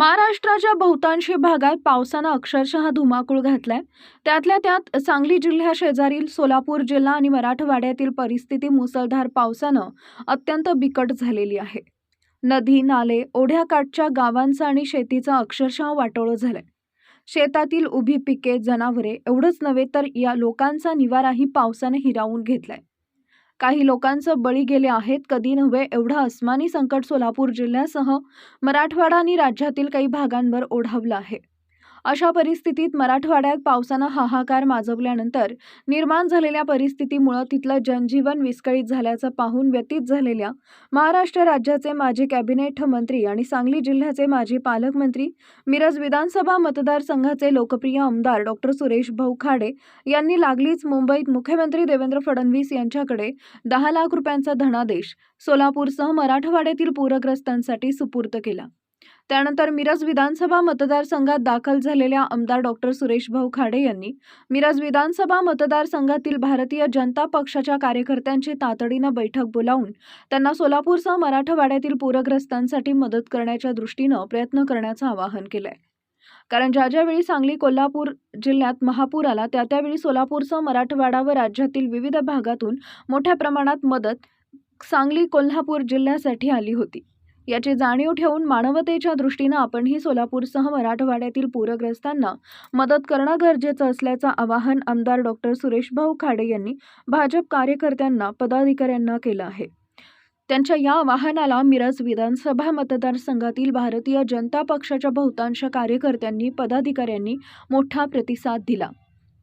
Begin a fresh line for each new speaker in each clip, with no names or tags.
महाराष्ट्राच्या बहुतांशी भागात पावसानं अक्षरशः धुमाकूळ घातलाय. त्यातल्या त्यात सांगली जिल्ह्या शेजारील सोलापूर जिल्हा आणि मराठवाड्यातील परिस्थिती मुसळधार पावसानं अत्यंत बिकट झालेली आहे. नदी नाले ओढ्याकाठच्या गावांचं आणि शेतीचं अक्षरशः वाटोळं झालंय. शेतातील उभी पिके जनावरे एवढंच नव्हे तर या लोकांचा निवाराही पावसानं हिरावून घेतलाय. काही लोकांचं बळी गेले आहेत. कधी नव्हे एवढं अस्मानी संकट सोलापूर जिल्ह्यासह मराठवाडा आणि राज्यातील काही भागांवर ओढावलं आहे. अशा परिस्थितीत मराठवाड्यात पावसानं हाहाकार माजवल्यानंतर निर्माण झालेल्या परिस्थितीमुळं तिथलं जनजीवन विस्कळीत झाल्याचं पाहून व्यतीत झालेल्या महाराष्ट्र राज्याचे माजी कॅबिनेट मंत्री आणि सांगली जिल्ह्याचे माजी पालकमंत्री मिरज विधानसभा मतदारसंघाचे लोकप्रिय आमदार डॉक्टर सुरेश भाऊ खाडे यांनी लागलीच मुंबईत मुख्यमंत्री देवेंद्र फडणवीस यांच्याकडे दहा लाख रुपयांचा धनादेश सोलापूरसह मराठवाड्यातील पूरग्रस्तांसाठी सुपूर्द केला. त्यानंतर मिरज विधानसभा मतदारसंघात दाखल झालेल्या आमदार डॉक्टर सुरेश भाऊ खाडे यांनी मिरज विधानसभा मतदारसंघातील भारतीय जनता पक्षाच्या कार्यकर्त्यांची तातडीनं बैठक बोलावून त्यांना सोलापूरसह मराठवाड्यातील पूरग्रस्तांसाठी मदत करण्याच्या दृष्टीनं प्रयत्न करण्याचं आवाहन केलंय. कारण ज्या ज्यावेळी सांगली कोल्हापूर जिल्ह्यात महापूर आला त्या त्यावेळी सोलापूरसह मराठवाडा व राज्यातील विविध भागातून मोठ्या प्रमाणात मदत सांगली कोल्हापूर जिल्ह्यासाठी आली होती. याची जाणीव ठेवून मानवतेच्या दृष्टीनं आपणही सोलापूरसह मराठवाड्यातील पूरग्रस्तांना मदत करणं गरजेचं असल्याचं आवाहन आमदार डॉक्टर सुरेशभाऊ खाडे यांनी भाजप कार्यकर्त्यांना पदाधिकाऱ्यांना केलं आहे. त्यांच्या या आवाहनाला मिरज विधानसभा मतदारसंघातील भारतीय जनता पक्षाच्या बहुतांश कार्यकर्त्यांनी पदाधिकाऱ्यांनी मोठा प्रतिसाद दिला.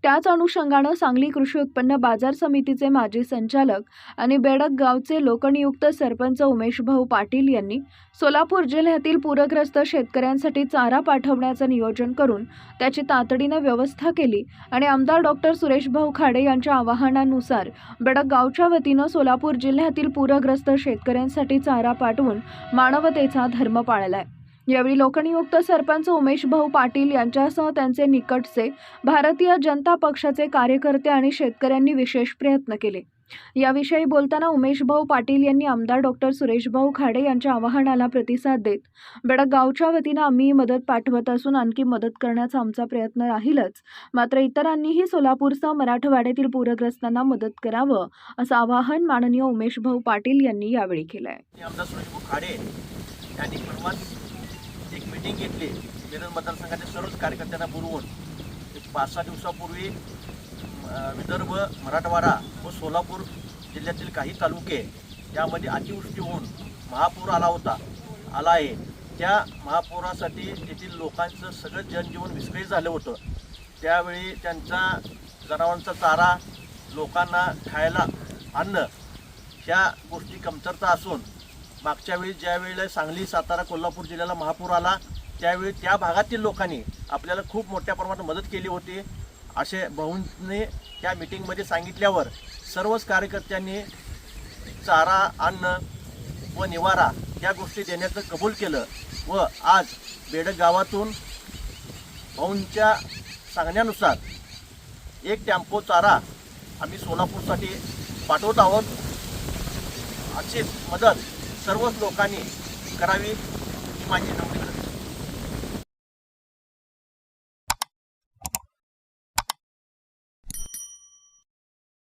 त्याच अनुषंगानं सांगली कृषी उत्पन्न बाजार समितीचे माजी संचालक आणि बेडक गावचे लोकनियुक्त सरपंच उमेशभाऊ पाटील यांनी सोलापूर जिल्ह्यातील पूरग्रस्त शेतकऱ्यांसाठी चारा पाठवण्याचं नियोजन करून त्याची तातडीनं व्यवस्था केली आणि आमदार डॉक्टर सुरेशभाऊ खाडे यांच्या आवाहनानुसार बेडक गावच्या वतीनं सोलापूर जिल्ह्यातील पूरग्रस्त शेतकऱ्यांसाठी चारा पाठवून मानवतेचा धर्म पाळलाय. यावेळी लोकनियुक्त सरपंच उमेश भाऊ पाटील यांच्यासह त्यांचे निकटचे भारतीय जनता पक्षाचे कार्यकर्ते आणि शेतकऱ्यांनी विशेष प्रयत्न केले. याविषयी बोलताना उमेश भाऊ पाटील यांनी आमदार डॉक्टर सुरेश भाऊ खाडे यांच्या आवाहनाला प्रतिसाद देत बेडगावच्या वतीनं आम्ही मदत पाठवत असून आणखी मदत करण्याचा आमचा प्रयत्न राहीलच. मात्र इतरांनीही सोलापूरसह मराठवाड्यातील पूरग्रस्तांना मदत करावं असं आवाहन माननीय उमेश भाऊ पाटील यांनी यावेळी केलं आहे
आणि आमदार सुरेशभाऊ खाडे यांनी परवाच एक मिटिंग घेतली. मिरज मतदारसंघाच्या सर्वच कार्यकर्त्यांना बोलवून एक पाच सहा दिवसापूर्वी विदर्भ मराठवाडा व सोलापूर जिल्ह्यातील काही तालुके यामध्ये अतिवृष्टी होऊन महापूर आला होता. आला आहे. त्या महापुरासाठी तेथील लोकांचं सगळं जनजीवन विस्कळीत झालं होतं. त्यावेळी त्यांचा जनावरांचा चारा लोकांना खायला अन्न ह्या गोष्टी कमतरता असून मागच्या वेळी ज्या वेळेला सांगली सातारा कोल्हापूर जिल्ह्याला महापूर आला त्यावेळी त्या भागातील लोकांनी आपल्याला खूप मोठ्या प्रमाणात मदत केली होती. असे भाऊंनी त्या मिटिंगमध्ये सांगितल्यावर सर्वच कार्यकर्त्यांनी चारा अन्न व निवारा या गोष्टी देण्याचं कबूल केलं व आज बेडक गावातून भाऊंच्या सांगण्यानुसार एक टॅम्पो चारा आम्ही सोलापूरसाठी पाठवत आहोत. अशीच मदत सर्वच लोकांनी करावी ही माझी नम्र